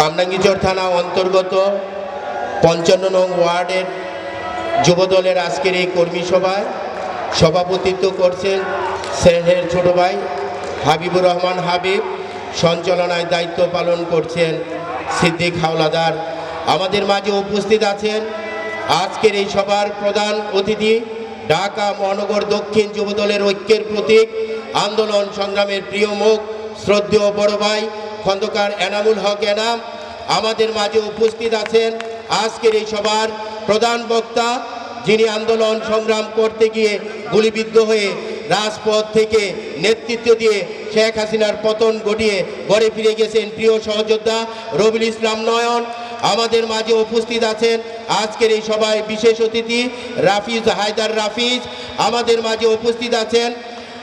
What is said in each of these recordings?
কামরাঙ্গীচর থানা অন্তর্গত পঞ্চান্ন নং ওয়ার্ডের যুবদলের আজকের এই কর্মী সভায় সভাপতিত্ব করছেন স্নেহের ছোট ভাই হাবিবুর রহমান হাবিব। সঞ্চালনায় দায়িত্ব পালন করছেন সিদ্দিক হাওলাদার। আমাদের মাঝে উপস্থিত আছেন আজকের এই সভার প্রধান অতিথি ঢাকা মহানগর দক্ষিণ যুবদলের ঐক্যের প্রতীক। আন্দোলন সংগ্রামের প্রিয় মুখ, শ্রদ্ধেয় বড় ভাই খন্দকার এনামুল হক এনাম আমাদের মাঝে উপস্থিত আছেন। আজকের এই সভার প্রধান বক্তা যিনি আন্দোলন সংগ্রাম করতে গিয়ে গুলিবিদ্ধ হয়ে রাজপথ থেকে নেতৃত্ব দিয়ে শেখ হাসিনার পতন ঘটিয়ে ঘরে ফিরে গেছেন প্রিয় সহযোদ্ধা রবিল ইসলাম নয়ন। আমাদের মাঝে উপস্থিত আছেন আজকের এই সভায় বিশেষ অতিথি রাফিজ হায়দার রাফিজ। আমাদের মাঝে উপস্থিত আছেন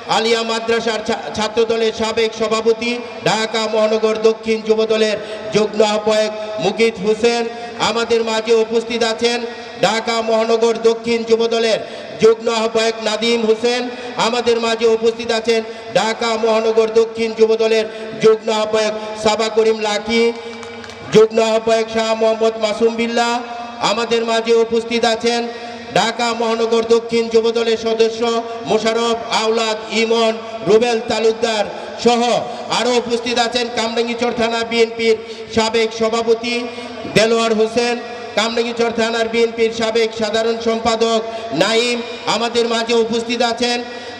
আলিয়া মাদ্রাসার ছা- ছাত্রদলের সাবেক সভাপতি, ঢাকা মহানগর দক্ষিণ যুবদলের যুগ্ম আহ্বায়ক মুকিত হোসেন আমাদের মাঝে উপস্থিত আছেন ঢাকা মহানগর দক্ষিণ যুবদলের যুগ্ম আহ্বায়ক নাদিম হোসেন, আমাদের মাঝে উপস্থিত আছেন ঢাকা মহানগর দক্ষিণ যুবদলের যুগ্ম আহ্বায়ক সাবা করিম লাকি, যুগ্ম আহ্বায়ক শাহ মোহাম্মদ মাসুম বিল্লাহ, আমাদের মাঝে উপস্থিত আছেন ঢাকা মহানগর দক্ষিণ যুবদলের সদস্য মোশারফ আওলাদ ইমন, রুবেল তালুকদার সহ আরও উপস্থিত আছেন কামরাঙ্গীচর থানা বিএনপির সাবেক সভাপতি দেলোয়ার হোসেন কামরাঙ্গীচর থানার বিএনপির সাবেক সাধারণ সম্পাদক নাইম, আমাদের মাঝে উপস্থিত আছেন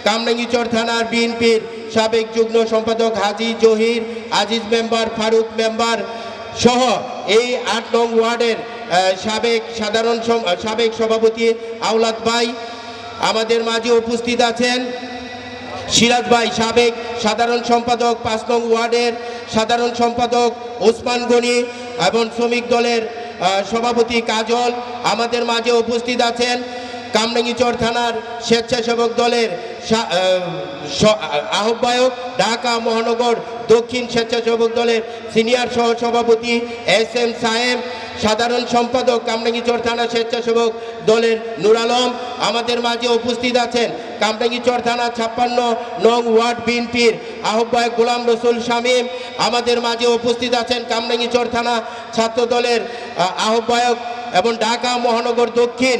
কামরাঙ্গীচর থানার বিএনপির সাবেক যুগ্ম সম্পাদক হাজি জহির, আজিজ মেম্বার, ফারুক মেম্বার সহ এই আট নং ওয়ার্ডের সাবেক সাধারণ সাবেক সভাপতি আওলাদ ভাই, আমাদের মাঝে উপস্থিত আছেন। সিরাজ ভাই, সাবেক সাধারণ সম্পাদক, পাঁচ নং ওয়ার্ডের সাধারণ সম্পাদক ওসমান গনি এবং শ্রমিক দলের সভাপতি কাজল আমাদের মাঝে উপস্থিত আছেন। কামরাঙ্গীচর থানার স্বেচ্ছাসেবক দলের আহ্বায়ক ঢাকা মহানগর দক্ষিণ স্বেচ্ছাসেবক দলের সিনিয়র সহ সভাপতি এস এম সাহেব সাধারণ সম্পাদক কামরাঙ্গীচর থানা স্বেচ্ছাসেবক দলের নুর আলম, আমাদের মাঝে উপস্থিত আছেন কামরাঙ্গিচর থানা ছাপ্পান্ন নং ওয়ার্ড বিএনপির আহ্বায়ক গোলাম রসুল শামীম, আমাদের মাঝে উপস্থিত আছেন কামরাঙ্গীচর থানা ছাত্র দলের আহ্বায়ক এবং ঢাকা মহানগর দক্ষিণ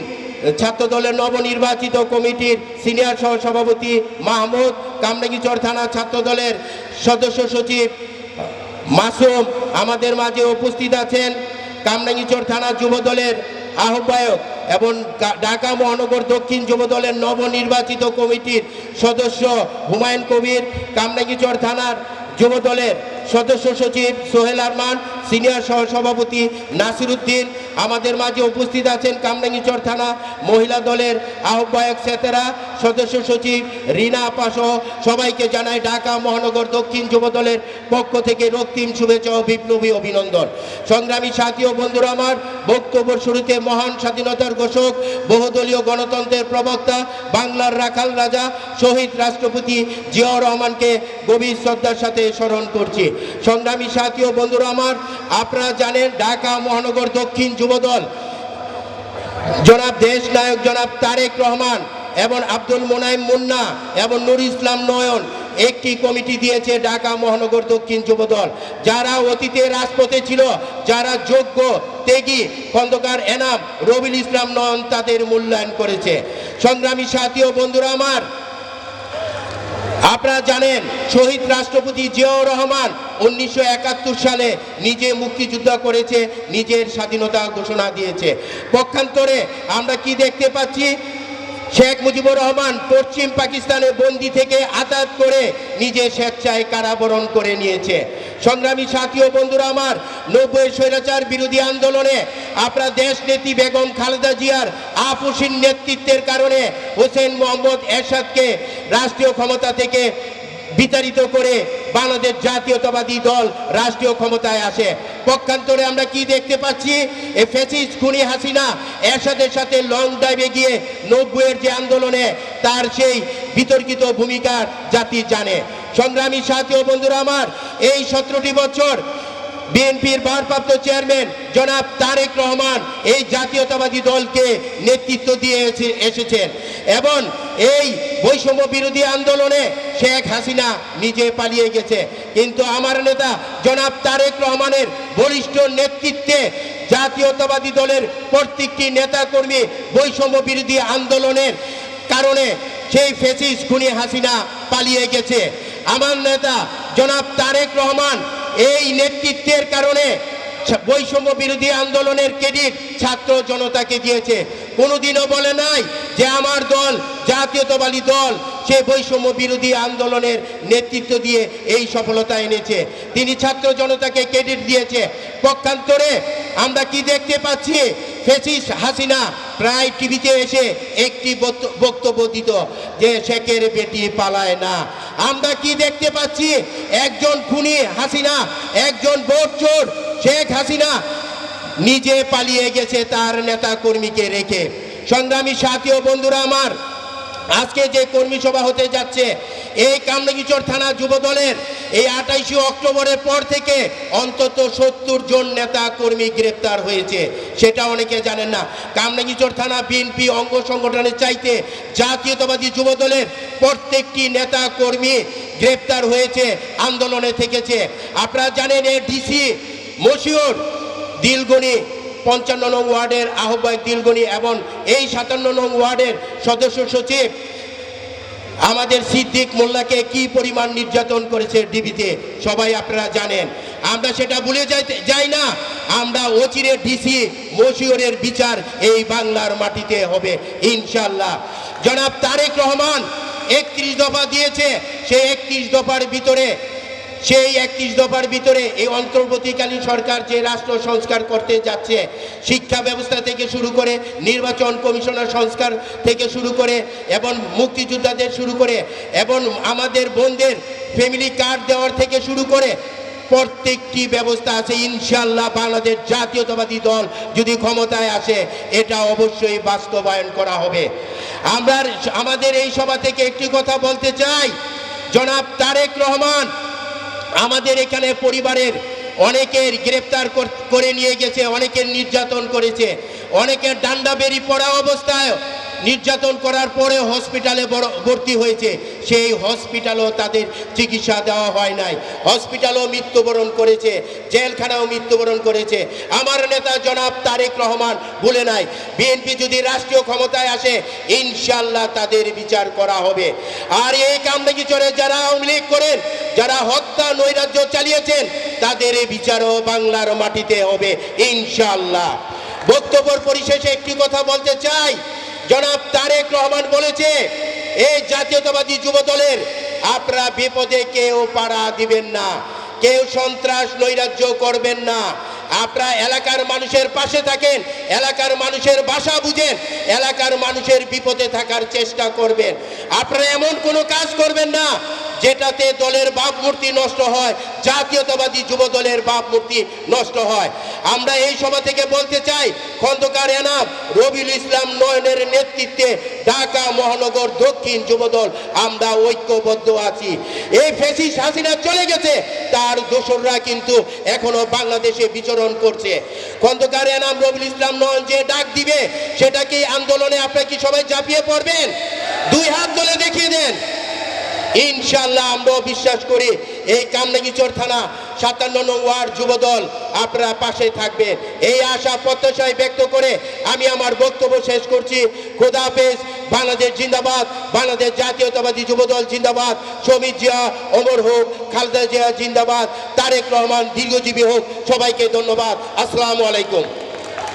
ছাত্র দলের নবনির্বাচিত কমিটির সিনিয়র সহ সভাপতি মাহমুদ কামরাঙ্গীচর থানা ছাত্র দলের সদস্য সচিব মাসুম আমাদের মাঝে উপস্থিত আছেন কামরাঙ্গীচর থানা যুব দলের আহ্বায়ক এবং ঢাকা মহানগর দক্ষিণ যুব দলের নবনির্বাচিত কমিটির সদস্য হুমায়ুন কবির, কামরাঙ্গীচর থানার যুব দলের সদস্য সচিব সোহেল আরমান সিনিয়র সহ সভাপতি নাসির উদ্দিন, আমাদের মাঝে উপস্থিত আছেন কামরাঙ্গীচর থানা মহিলা দলের আহ্বায়ক সেতেরা, সদস্য সচিব রিনা আপা সহ সবাইকে জানায় ঢাকা মহানগর দক্ষিণ যুব দলের পক্ষ থেকে রক্তিম শুভেচ্ছা ও বিপ্লবী অভিনন্দন। সংগ্রামী সাথী ও বন্ধুরা আমার বক্তব্য শুরুতে মহান স্বাধীনতার ঘোষক, বহুদলীয় গণতন্ত্রের প্রবক্তা, বাংলার রাখাল রাজা, শহীদ রাষ্ট্রপতি জিয়াউর রহমানকে গভীর শ্রদ্ধার সাথে স্মরণ করছি। সংগ্রামী সাথী ও বন্ধুরা আমার আপনারা জানেন ঢাকা মহানগর দক্ষিণ যুবদল। জনাব দেশ নায়ক জনাব তারেক রহমান এবং আব্দুল মোনাইম মুন্না এবং নুর ইসলাম নয়ন একটি কমিটি দিয়েছে ঢাকা মহানগর দক্ষিণ যুবদল। যারা অতীতে রাজপথে ছিল, যারা যোগ্য তেগি খন্দকার এনাম রবিল ইসলাম নয়ন তাদের মূল্যায়ন করেছে। সংগ্রামী সাথী ও বন্ধুরা আমার আপনারা জানেন, শহীদ রাষ্ট্রপতি জিয়াউর রহমান উনিশশো একাত্তর সালে নিজে মুক্তিযুদ্ধ করেছে, নিজের স্বাধীনতা ঘোষণা দিয়েছে। পক্ষান্তরে আমরা কি দেখতে পাচ্ছি? শেখ মুজিবুর রহমান পশ্চিম পাকিস্তানে বন্দি থেকে আজাদ করে নিজে স্বেচ্ছায় কারাবরণ করে নিয়েছে। সংগ্রামী সাথী ও বন্ধুরা আমার, নব্বই স্বৈরাচার বিরোধী আন্দোলনে আপনার দেশ নেত্রী বেগম খালেদা জিয়ার আপসীন নেতৃত্বের কারণে হোসেন মোহাম্মদ এরশাদকে রাষ্ট্রীয় ক্ষমতা থেকে বিতাড়িত করে বাংলাদেশ জাতীয়তাবাদী দল রাষ্ট্রীয় ক্ষমতায় আসে। পক্ষান্তরে আমরা কি দেখতে পাচ্ছি? এ ফেসিস খুনি হাসিনা এরশাদের সাথে লং ড্রাইভে গিয়ে নব্বইয়ের যে আন্দোলনে তার সেই বিতর্কিত ভূমিকার জাতি জানে। সংগ্রামী সাথীয় বন্ধুরা আমার, এই সতেরোটি বছর বিএনপির ভারপ্রাপ্ত চেয়ারম্যান জনাব তারেক রহমান এই জাতীয়তাবাদী দলকে নেতৃত্ব দিয়ে এসে- এসেছেন এবং এই বৈষম্য বিরোধী আন্দোলনে শেখ হাসিনা নিজে পালিয়ে গেছে। কিন্তু আমার নেতা জনাব তারেক রহমানের বলিষ্ঠ নেতৃত্বে জাতীয়তাবাদী দলের প্রত্যেকটি নেতাকর্মী বৈষম্য বিরোধী আন্দোলনের কারণে সেই ফেসিস খুনি হাসিনা পালিয়ে গেছে। আমার নেতা জনাব তারেক রহমান এই নেতৃত্বের কারণে বৈষম্য বিরোধী আন্দোলনের ক্রেডিট ছাত্র জনতাকে দিয়েছে। কোনোদিনও বলে নাই যে আমার দল, জাতীয়তাবাদী দল, সে বৈষম্য বিরোধী আন্দোলনের নেতৃত্ব দিয়ে এই সফলতা এনেছে। তিনি ছাত্র জনতাকে ক্রেডিট দিয়েছে। পক্ষান্তরে আমরা কি দেখতে পাচ্ছি? ফেসিস হাসিনা প্রায় টিভিতে এসে একটি বক্ত- বক্তব্য দিত যে শেখের বেটি পালায় না। আমরা কি দেখতে পাচ্ছি? একজন খুনি হাসিনা, একজন ভোট চোর, শেখ হাসিনা নিজে পালিয়ে গেছে তার নেতা কর্মীকে রেখে। সংগ্রামী সাথী বন্ধুরা আমার আজকে যে কর্মী সভা হতে যাচ্ছে, এই কামরাঙ্গীচর থানা যুব দলের এই আঠাইশে অক্টোবরের পর থেকে অন্তত সত্তর জন নেতা কর্মী গ্রেপ্তার হয়েছে। সেটা অনেকে জানেন না। কামরাঙ্গীচর থানা বিএনপি অঙ্গ সংগঠনের চাইতে জাতীয়তাবাদী যুব দলের প্রত্যেকটি নেতা কর্মী গ্রেপ্তার হয়েছে, আন্দোলনে থেকেছে। আপনারা জানেন, এ ডিসি মশিউর দিলগনি পঞ্চান্ন নং ওয়ার্ডের আহ্বায়ক দিলগনি এবং এই সাতান্ন নং ওয়ার্ডের সদস্য সচিব আমাদের সিদ্দিক মোল্লাকে কি পরিমাণ নির্যাতন করেছে ডিবিতে, সবাই আপনারা জানেন। আমরা সেটা ভুলে যাইতে, যাই না। আমরা অচিরে ডিসি মশিউরের বিচার এই বাংলার মাটিতে হবে ইনশাল্লাহ জনাব তারেক রহমান একত্রিশ দফা দিয়েছে সেই একত্রিশ দফার ভিতরে সেই একত্রিশ দফার ভিতরে এই অন্তর্বর্তীকালীন সরকার যে রাষ্ট্র সংস্কার করতে যাচ্ছে, শিক্ষা ব্যবস্থা থেকে শুরু করে, নির্বাচন কমিশনার সংস্কার থেকে শুরু করে এবং মুক্তিযোদ্ধাদের শুরু করে এবং আমাদের বোনদের ফ্যামিলি কার্ড দেওয়ার থেকে শুরু করে প্রত্যেকটি ব্যবস্থা আছে। ইনশাল্লাহ বাংলাদেশ জাতীয়তাবাদী দল যদি ক্ষমতায় আসে, এটা অবশ্যই বাস্তবায়ন করা হবে। আমরা আমাদের এই সভা থেকে একটি কথা বলতে চাই। জনাব তারেক রহমান আমাদের এখানে পরিবারের অনেকের গ্রেপ্তার করে নিয়ে গেছে, অনেকের নির্যাতন করেছে, অনেকের ডান্ডা বেরি পড়া অবস্থায় নির্যাতন করার পরে হসপিটালে ভর্তি হয়েছে। সেই হসপিটালও তাদের চিকিৎসা দেওয়া হয় নাই। হসপিটালও মৃত্যুবরণ করেছে, জেলখানাও মৃত্যুবরণ করেছে। আমার নেতা জনাব তারেক রহমান বলে নাই, বিএনপি যদি রাষ্ট্রীয় ক্ষমতায় আসে ইনশাল্লাহ তাদের বিচার করা হবে। আর এই কামদাগি চরে যারা আওয়ামী লীগ করেন, যারা হত্যা, নৈরাজ্য চালিয়েছেন, তাদের বিচারও বাংলার মাটিতে হবে ইনশাল্লাহ বক্তব্যের পরিশেষে একটি কথা বলতে চাই জনাব তারেক রহমান বলেছে, এই জাতীয়তাবাদী যুব দলের আপনারা বিপদে কেউ পাড়া দিবেন না, কেউ সন্ত্রাস নৈরাজ্য করবেন না। আপনারা এলাকার মানুষের পাশে থাকেন, এলাকার মানুষের বাসা বুঝেন, এলাকার মানুষের বিপদে থাকার চেষ্টা করবেন। আপনারা এমন কোনো কাজ করবেন না যেটাতে দলের ভাবমূর্তি নষ্ট হয়, জাতীয়তাবাদী যুব দলের ভাবমূর্তি নষ্ট হয়। আমরা এই সভা থেকে বলতে চাই, খন্দকার এনাম, রবিউল ইসলাম নয়নের নেতৃত্বে ঢাকা মহানগর দক্ষিণ যুবদল আমরা ঐক্যবদ্ধ আছি। এই ফেসিস হাসিনা চলে গেছে, তার দোসররা কিন্তু এখনও বাংলাদেশে বিচরণ করছে। খন্দকার এনাম, রবিউল ইসলাম নয়ন যে ডাক দিবে সেটা কি আন্দোলনে আপনারা কি সবাই ঝাঁপিয়ে পড়বেন? দুই হাত তুলে দেখিয়ে দেন। ইনশাল্লাহ আমরাও বিশ্বাস করি এই কামরাঙ্গীচর থানা সাতান্ন নং ওয়ার্ড যুবদল আপনারা পাশে থাকবেন। এই আশা প্রত্যাশায় ব্যক্ত করে আমি আমার বক্তব্য শেষ করছি। খোদা হাফেজ, বাংলাদেশ জিন্দাবাদ, বাংলাদেশ জাতীয়তাবাদী যুবদল জিন্দাবাদ। শমিত জিয়া অমর হোক, খালেদা জিয়া জিন্দাবাদ। তারেক রহমান দীর্ঘজীবী হোক, সবাইকে ধন্যবাদ। আসসালামু আলাইকুম।